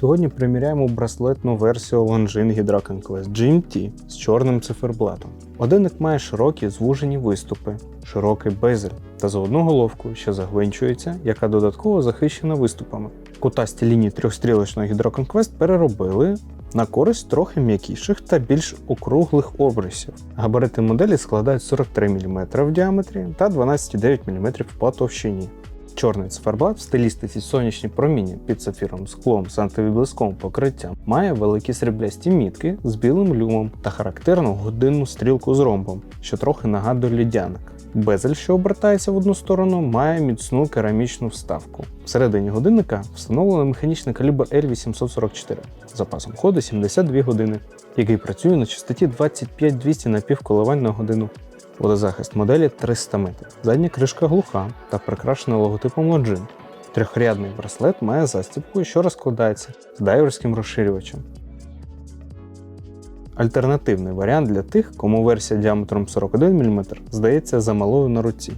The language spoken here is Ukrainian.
Сьогодні приміряємо браслетну версію Longines Hydra Conquest GMT з чорним циферблатом. Годинник має широкі звужені виступи, широкий безель та заодну головку, що загвинчується, яка додатково захищена виступами. Кутасті лінії трьохстрілочного Hydra Conquest переробили на користь трохи м'якіших та більш округлих обрисів. Габарити моделі складають 43 мм в діаметрі та 12,9 мм по товщині. Чорний циферблат в стилістиці сонячні проміння під сапфіровим склом з антивіблисковим покриттям має великі сріблясті мітки з білим люмом та характерну годинну стрілку з ромбом, що трохи нагадує лідяник. Безель, що обертається в одну сторону, має міцну керамічну вставку. Всередині годинника встановлено механічний калібр L844 з запасом ходу 72 години, який працює на частоті 25200 напівколивань на годину. Водозахист моделі 300 метрів. Задня кришка глуха та прикрашена логотипом Longines. Трьохрядний браслет має застібку, що розкладається з дайверським розширювачем. Альтернативний варіант для тих, кому версія діаметром 41 мм здається замалою на руці.